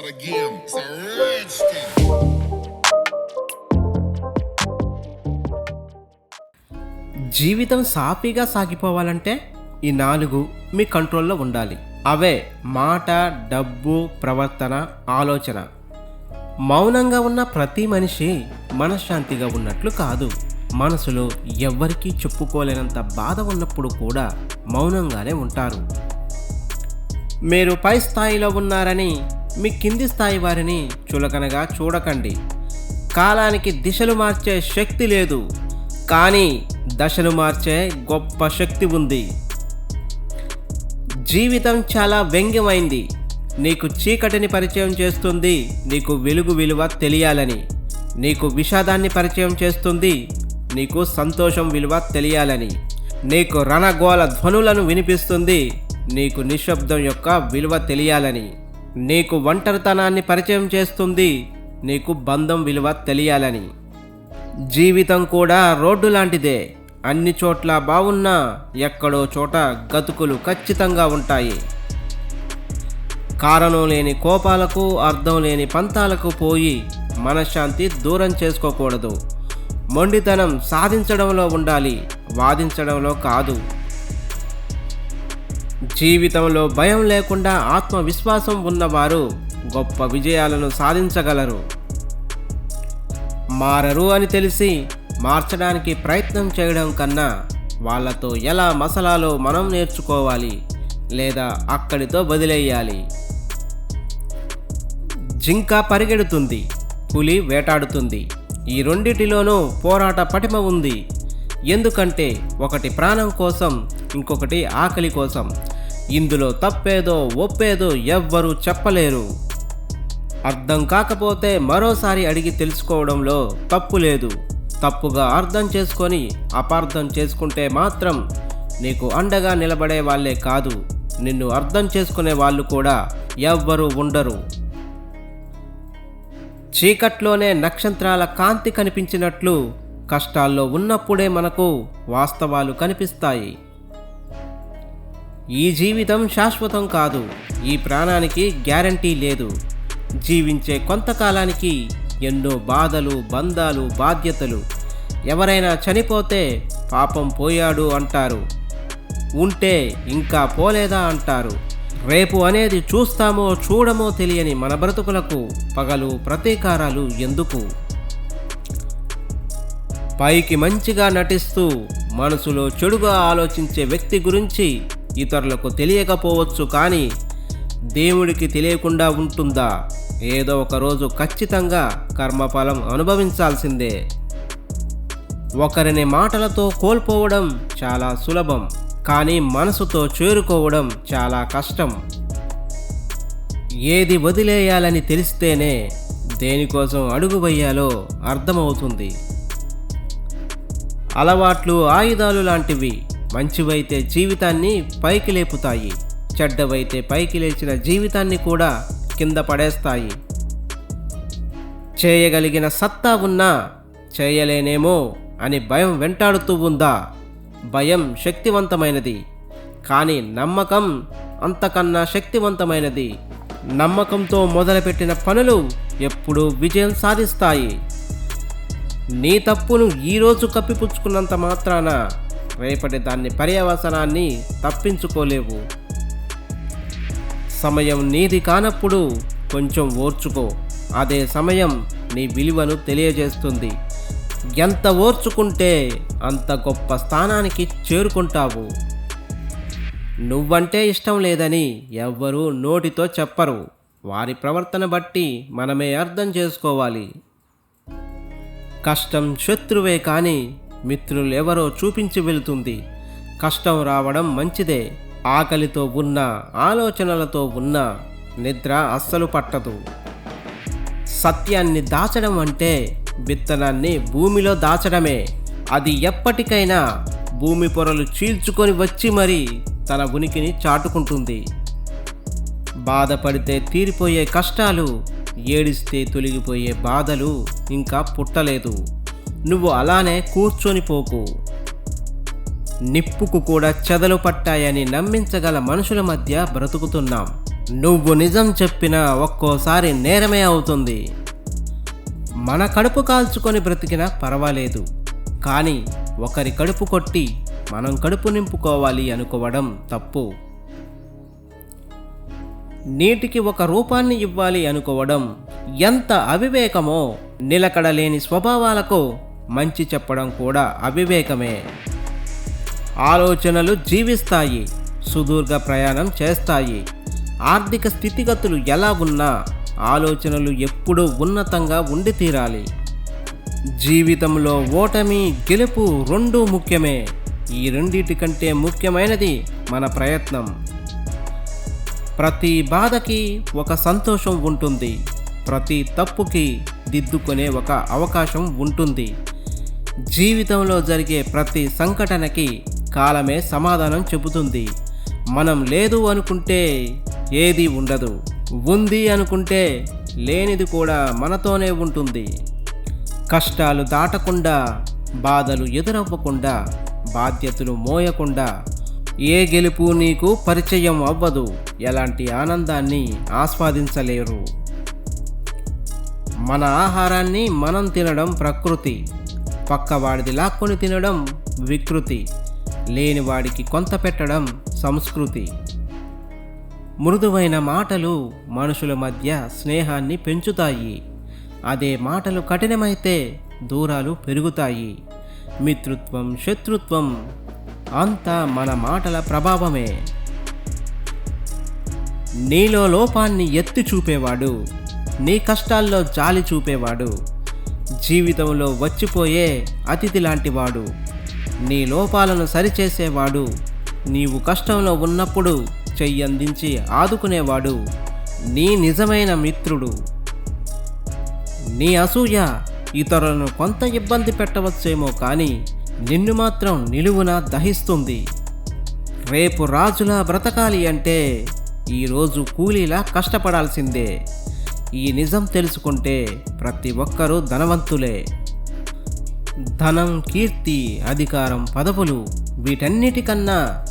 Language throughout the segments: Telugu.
of the. It's a జీవితం సాఫీగా సాగిపోవాలంటే ఈ నాలుగు మీ కంట్రోల్లో ఉండాలి. అవే మాట డబ్బు ప్రవర్తన ఆలోచన. మౌనంగా ఉన్న ప్రతి మనిషి మనశ్శాంతిగా ఉన్నట్లు కాదు. మనసులో ఎవ్వరికీ చెప్పుకోలేనంత బాధ ఉన్నప్పుడు కూడా మౌనంగానే ఉంటారు. మీరు పై స్థాయిలో ఉన్నారని మీ కింది స్థాయి వారిని చులకనగా చూడకండి. కాలానికి దిశలు మార్చే శక్తి లేదు. కానీ దశలు మార్చే గొప్ప శక్తి ఉంది. జీవితం చాలా వ్యంగ్యమైంది. నీకు చీకటిని పరిచయం చేస్తుంది. నీకు వెలుగు విలువ తెలియాలని. నీకు విషాదాన్ని పరిచయం చేస్తుంది. నీకు సంతోషం విలువ తెలియాలని. నీకు రణగోళ ధ్వనులను వినిపిస్తుంది. నీకు నిశ్శబ్దం యొక్క విలువ తెలియాలని. నీకు ఒంటరితనాన్ని పరిచయం చేస్తుంది నీకు బంధం విలువ తెలియాలని. జీవితం కూడా రోడ్డు లాంటిదే అన్ని చోట్ల బాగున్నా ఎక్కడో చోట గతుకులు ఖచ్చితంగా ఉంటాయి. కారణం లేని కోపాలకు అర్థం లేని పంతాలకు పోయి మనశ్శాంతి దూరం చేసుకోకూడదు. మొండితనం సాధించడంలో ఉండాలి వాదించడంలో కాదు. జీవితంలో భయం లేకుండా ఆత్మవిశ్వాసం ఉన్నవారు గొప్ప విజయాలను సాధించగలరు. మారరు అని తెలిసి మార్చడానికి ప్రయత్నం చేయడం కన్నా వాళ్ళతో ఎలా మసలాలో మనం నేర్చుకోవాలి లేదా అక్కడితో వదిలేయాలి? జింక పరిగెడుతుంది పులి వేటాడుతుంది. ఈ రెండిటిలోనూ పోరాట పటిమ ఉంది. ఎందుకంటే ఒకటి ప్రాణం కోసం ఇంకొకటి ఆకలి కోసం. ఇందులో తప్పేదో ఒప్పేదో ఎవ్వరూ చెప్పలేరు. అర్థం కాకపోతే మరోసారి అడిగి తెలుసుకోవడంలో తప్పు లేదు. తప్పుగా అర్థం చేసుకొని అపార్థం చేసుకుంటే మాత్రం నీకు అండగా నిలబడే వాళ్ళే కాదు నిన్ను అర్థం చేసుకునే వాళ్ళు కూడా ఎవ్వరూ ఉండరు. చీకట్లోనే నక్షత్రాల కాంతి కనిపించినట్లు కష్టాల్లో ఉన్నప్పుడే మనకు వాస్తవాలు కనిపిస్తాయి. ఈ జీవితం శాశ్వతం కాదు. ఈ ప్రాణానికి గ్యారంటీ లేదు. జీవించే కొంతకాలానికి ఎన్నో బాధలు బంధాలు బాధ్యతలు. ఎవరైనా చనిపోతే పాపం పోయాడు అంటారు. ఉంటే ఇంకా పోలేదా అంటారు. రేపు అనేది చూస్తామో చూడమో తెలియని మన బ్రతుకులకు పగలు ప్రతీకారాలు ఎందుకు? పైకి మంచిగా నటిస్తూ మనసులో చెడుగా ఆలోచించే వ్యక్తి గురించి ఇతరులకు తెలియకపోవచ్చు కానీ దేవుడికి తెలియకుండా ఉంటుందా? ఏదో ఒక రోజు ఖచ్చితంగా కర్మఫలం అనుభవించాల్సిందే. ఒకరిని మాటలతో కోల్పోవడం చాలా సులభం కానీ మనసుతో చేరుకోవడం చాలా కష్టం. ఏది వదిలేయాలని తెలిస్తేనే దేనికోసం అడుగు వేయాలో అర్థమవుతుంది. అలవాట్లు ఆయుధాలు లాంటివి మంచివైతే జీవితాన్ని పైకి లేపుతాయి చెడ్డవైతే పైకి లేచిన జీవితాన్ని కూడా కింద పడేస్తాయి. చేయగలిగిన సత్తా ఉన్నా చేయలేనేమో అని భయం వెంటాడుతూ ఉందా? భయం శక్తివంతమైనది. కానీ నమ్మకం అంతకన్నా శక్తివంతమైనది. నమ్మకంతో మొదలుపెట్టిన పనులు ఎప్పుడూ విజయం సాధిస్తాయి. నీ తప్పును ఈరోజు కప్పిపుచ్చుకున్నంత మాత్రాన రేపటి దాన్ని పర్యవసనాన్ని తప్పించుకోలేవు. సమయం నీది కానప్పుడు కొంచెం ఓర్చుకో. అదే సమయం నీ విలువను తెలియజేస్తుంది. ఎంత ఓర్చుకుంటే అంత గొప్ప స్థానానికి చేరుకుంటావు. నువ్వంటే ఇష్టం లేదని ఎవ్వరూ నోటితో చెప్పరు. వారి ప్రవర్తన బట్టి మనమే అర్థం చేసుకోవాలి. కష్టం శత్రువే కానీ మిత్రులు ఎవరో చూపించి వెళుతుంది. కష్టం రావడం మంచిదే. ఆకలితో ఉన్న ఆలోచనలతో ఉన్న నిద్ర అస్సలు పట్టదు. సత్యాన్ని దాచడం అంటే విత్తనాన్ని భూమిలో దాచడమే. అది ఎప్పటికైనా భూమి పొరలు చీల్చుకొని వచ్చి మరి తన ఉనికిని చాటుకుంటుంది. బాధపడితే తీరిపోయే కష్టాలు ఏడిస్తే తొలగిపోయే బాధలు ఇంకా పుట్టలేదు. నువ్వు అలానే కూర్చొని పోకు. నిప్పుకు కూడా చెదలు పట్టాయని నమ్మించగల మనుషుల మధ్య బ్రతుకుతున్నాం. నువ్వు నిజం చెప్పినా ఒక్కోసారి నేరమే అవుతుంది. మన కడుపు కాల్చుకొని బ్రతికినా పర్వాలేదు. కానీ ఒకరి కడుపు కొట్టి మనం కడుపు నింపుకోవాలి అనుకోవడం తప్పు. నీటికి ఒక రూపాన్ని ఇవ్వాలి అనుకోవడం ఎంత అవివేకమో నిలకడలేని స్వభావాలకు మంచి చెప్పడం కూడా అవివేకమే. ఆలోచనలు జీవిస్తాయి సుదీర్ఘ ప్రయాణం చేస్తాయి. ఆర్థిక స్థితిగతులు ఎలా ఉన్నా ఆలోచనలు ఎప్పుడూ ఉన్నతంగా ఉండి తీరాలి. జీవితంలో ఓటమి గెలుపు రెండూ ముఖ్యమే. ఈ రెండింటి కంటే ముఖ్యమైనది మన ప్రయత్నం. ప్రతి బాధకి ఒక సంతోషం ఉంటుంది. ప్రతి తప్పుకి దిద్దుకునే ఒక అవకాశం ఉంటుంది. జీవితంలో జరిగే ప్రతి సంఘటనకి కాలమే సమాధానం చెబుతుంది. మనం లేదు అనుకుంటే ఏది ఉండదు. ఉంది అనుకుంటే లేనిది కూడా మనతోనే ఉంటుంది. కష్టాలు దాటకుండా బాధలు ఎదురవ్వకుండా బాధ్యతలు మోయకుండా ఏ గెలుపు నీకు పరిచయం అవ్వదు. ఎలాంటి ఆనందాన్ని ఆస్వాదించలేరు. మన ఆహారాన్ని మనం తినడం ప్రకృతి. పక్కవాడిది లాక్కొని తినడం వికృతి. లేనివాడికి కొంత పెట్టడం సంస్కృతి. మృదువైన మాటలు మనుషుల మధ్య స్నేహాన్ని పెంచుతాయి. అదే మాటలు కఠినమైతే దూరాలు పెరుగుతాయి. మిత్రుత్వం శత్రుత్వం అంతా మన మాటల ప్రభావమే. నీలో లోపాన్ని ఎత్తి చూపేవాడు. నీ కష్టాల్లో జాలి చూపేవాడు. జీవితంలో వచ్చిపోయే అతిథి లాంటివాడు. నీ లోపాలను సరిచేసేవాడు. నీవు కష్టంలో ఉన్నప్పుడు చెయ్యందించి ఆదుకునేవాడు. నీ నిజమైన మిత్రుడు. నీ అసూయ ఇతరులను కొంత ఇబ్బంది పెట్టవచ్చేమో కానీ నిన్ను మాత్రం నిలువున దహిస్తుంది. రేపు రాజులా బ్రతకాలి అంటే ఈరోజు కూలీలా కష్టపడాల్సిందే. ఈ నిజం తెలుసుకుంటే ప్రతి ఒక్కరూ ధనవంతులే. ధనం కీర్తి అధికారం పదవులు వీటన్నిటికన్నా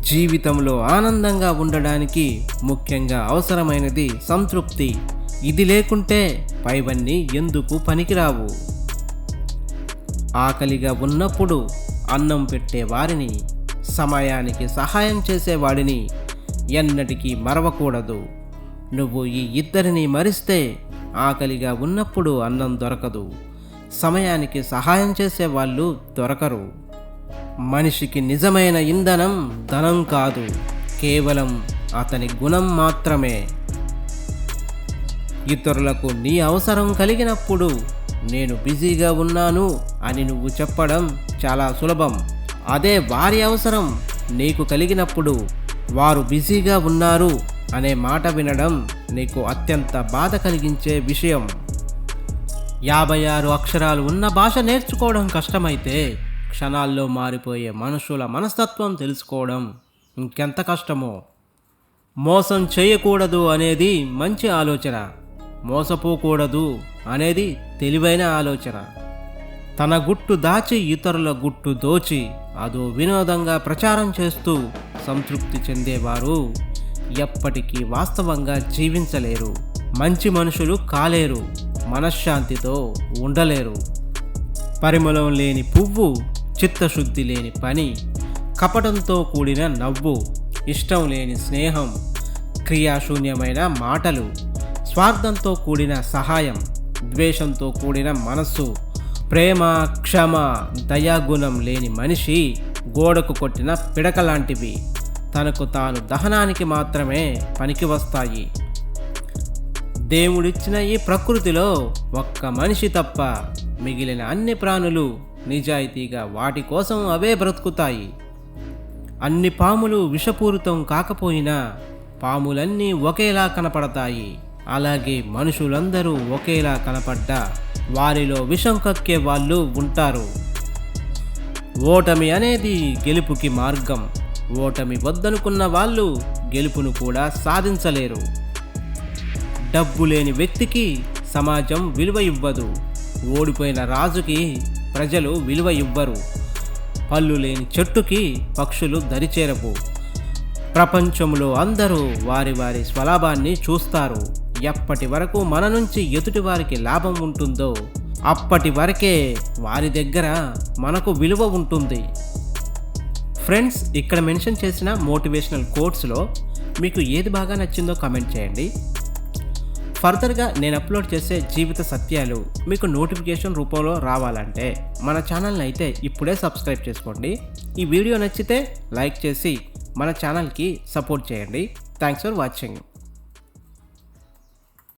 జీవితంలో ఆనందంగా ఉండడానికి ముఖ్యంగా అవసరమైనది సంతృప్తి. ఇది లేకుంటే పైవన్నీ ఎందుకు పనికిరావు? ఆకలిగా ఉన్నప్పుడు అన్నం పెట్టే వారిని సమయానికి సహాయం చేసేవాడిని ఎన్నటికీ మరవకూడదు. నువ్వు ఈ ఇద్దరిని మరిస్తే ఆకలిగా ఉన్నప్పుడు అన్నం దొరకదు. సమయానికి సహాయం చేసే వాళ్ళు దొరకరు. మనిషికి నిజమైన ఇంధనం ధనం కాదు. కేవలం అతని గుణం మాత్రమే. ఇతరులకు నీ అవసరం కలిగినప్పుడు నేను బిజీగా ఉన్నాను అని నువ్వు చెప్పడం చాలా సులభం. అదే వారి అవసరం నీకు కలిగినప్పుడు వారు బిజీగా ఉన్నారు అనే మాట వినడం నీకు అత్యంత బాధ కలిగించే విషయం. యాభై ఆరు అక్షరాలు ఉన్న భాష నేర్చుకోవడం కష్టమైతే క్షణాల్లో మారిపోయే మనుషుల మనస్తత్వం తెలుసుకోవడం ఇంకెంత కష్టమో. మోసం చేయకూడదు అనేది మంచి ఆలోచన. మోసపోకూడదు అనేది తెలివైన ఆలోచన. తన గుట్టు దాచి ఇతరుల గుట్టు దోచి అదో వినోదంగా ప్రచారం చేస్తూ సంతృప్తి చెందేవారు ఎప్పటికీ వాస్తవంగా జీవించలేరు. మంచి మనుషులు కాలేరు. మనశ్శాంతితో ఉండలేరు. పరిమళం లేని పువ్వు చిత్తశుద్ధి లేని పని కపటంతో కూడిన నవ్వు ఇష్టం లేని స్నేహం క్రియాశూన్యమైన మాటలు స్వార్థంతో కూడిన సహాయం ద్వేషంతో కూడిన మనస్సు ప్రేమ క్షమ దయాగుణం లేని మనిషి గోడకు కొట్టిన పిడక లాంటివి తనకు తాను దహనానికి మాత్రమే పనికి వస్తాయి. దేవుడిచ్చిన ఈ ప్రకృతిలో ఒక్క మనిషి తప్ప మిగిలిన అన్ని ప్రాణులు నిజాయితీగా వాటి కోసం అవే బ్రతుకుతాయి. అన్ని పాములు విషపూరితం కాకపోయినా పాములన్నీ ఒకేలా కనపడతాయి. అలాగే మనుషులందరూ ఒకేలా కనపడ్డా వారిలో విషం కక్కే వాళ్ళు ఉంటారు. ఓటమి అనేది గెలుపుకి మార్గం. ఓటమి వద్దనుకున్న వాళ్ళు గెలుపును కూడా సాధించలేరు. డబ్బు లేని వ్యక్తికి సమాజం విలువ ఇవ్వదు. ఓడిపోయిన రాజుకి ప్రజలు విలువ ఇవ్వరు. పళ్ళు లేని చెట్టుకి పక్షులు దరిచేరవు. ప్రపంచంలో అందరూ వారి వారి స్వలాభాన్ని చూస్తారు. ఎప్పటి వరకు మన నుంచి ఎదుటి వారికి లాభం ఉంటుందో అప్పటి వరకే వారి దగ్గర మనకు విలువ ఉంటుంది. ఫ్రెండ్స్ ఇక్కడ మెన్షన్ చేసిన మోటివేషనల్ కోట్స్లో మీకు ఏది బాగా నచ్చిందో కామెంట్ చేయండి. ఫర్దర్గా నేను అప్లోడ్ చేసే జీవిత సత్యాలు మీకు నోటిఫికేషన్ రూపంలో రావాలంటే మన ఛానల్ని అయితే ఇప్పుడే సబ్స్క్రైబ్ చేసుకోండి. ఈ వీడియో నచ్చితే లైక్ చేసి మన ఛానల్కి సపోర్ట్ చేయండి. Thanks for watching